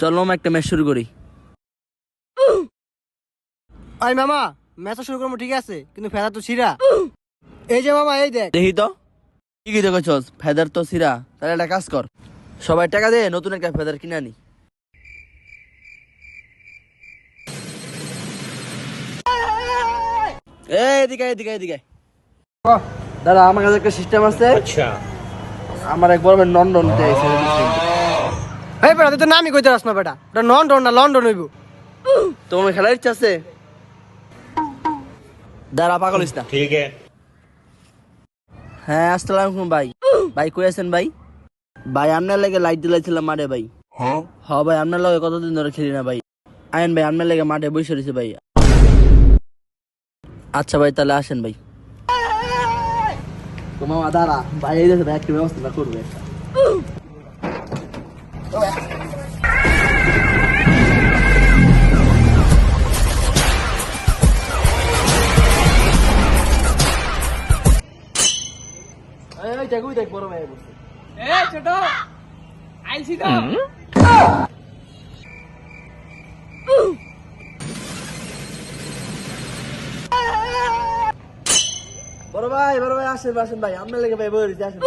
চলো মামা একটা ম্যাচ শুরু করি। আই মামা ম্যাচ শুরু করব ঠিক আছে? কিন্তু ফেরা তো ছিড়া। এই যে মামা এই দেখ। দেখি তো। কি কি দেখেছস ফেদার তো ছিড়া। তাহলে একটা কাজ কর সবাই টাকা দে নতুন একটা ফেদার কিনে আনি। এই এদিকে এদিকে এদিকে। দাদা আমার কাছে একটা সিস্টেম আছে। আমার এক বড় লন্ডন এই বেটা তুই তো নামই কইতে পারছ না বেটা। ওটা লন্ডন না লন্ডন হইব। তোমার খেলার ইচ্ছা আছে? দাঁড়া পাগল না। ঠিক আছে। হ্যাঁ আসসালামু আলাইকুম ভাই। ভাই কই আছেন ভাই? ভাই আপনার লাগে লাইট দিলাইছিলাম মারে ভাই। হ্যাঁ? হ্যাঁ ভাই আপনার লাগে কতদিন ধরে খেলি না ভাই? আইন ভাই আপনার লাগে মাঠে বসে রয়েছে ভাই। আচ্ছা ভাই তাহলে আসেন ভাই। তোমার দাঁড়া। ভাই এই দেশে ভাই একটা ব্যবস্থা করবে। একটা এই, এই, দেখ, বড় ভাই বসে। বড় ভাই বড় ভাই আসেন আসেন ভাই। আপনার লেগে ভাই বই আসেন